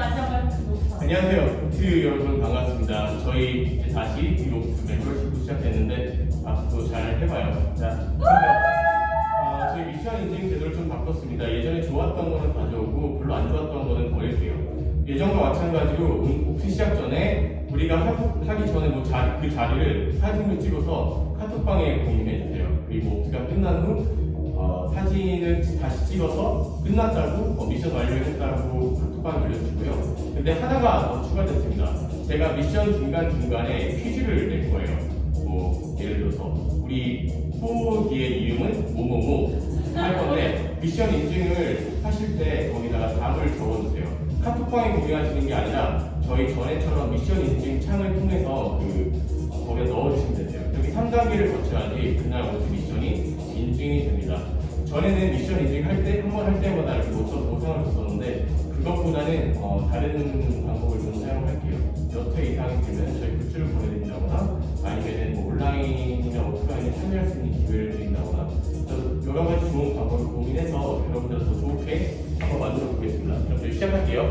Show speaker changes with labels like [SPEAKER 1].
[SPEAKER 1] 안녕하세요. 보트 여러분 반갑습니다. 저희 이제 다시 디옥스 멤버십도 시작했는데 앞으로 잘 해봐요. 자, 아, 저희 미션 인증 제도를 좀 바꿨습니다. 예전에 좋았던 거는 가져오고 별로 안 좋았던 거는 버릴게요. 예전과 마찬가지로 음, 옥스 시작 전에 우리가 하, 하기 전에 뭐 자, 그 자리를 사진을 찍어서 카톡방에 공유해 주세요. 그리고 옥스가 끝난 후 어, 사진을 다시 찍어서 끝났다고 어, 미션 완료했다고 근데 하나가 더 추가됐습니다. 제가 미션 중간 중간에 퀴즈를 낼 거예요. 뭐 예를 들어서 우리 후기의 이름은 뭐뭐뭐 할 건데 미션 인증을 하실 때 거기다가 답을 적어주세요. 카톡방에 공유하시는 게 아니라 저희 전에처럼 미션 인증 창을 통해서 그 어, 거기에 넣어주시면 되세요. 여기 3단계를 거쳐야지 그날 모든 미션이 인증이 됩니다. 전에는 미션 인증할 때 한 번 할 때마다 이렇게 모션 보상을 줬었는데 그것보다는 어, 다른 방법을 좀 사용할게요. 몇회 이상이 되면 저희 굿즈를 보내드린다거나 아니면 뭐 온라인이나 오프라인에 참여할 수 있는 기회를 드린다거나 여러 가지 좋은 방법을 고민해서 여러분들 더 좋게 한번 만들어 보겠습니다. 그럼 저희 시작할게요.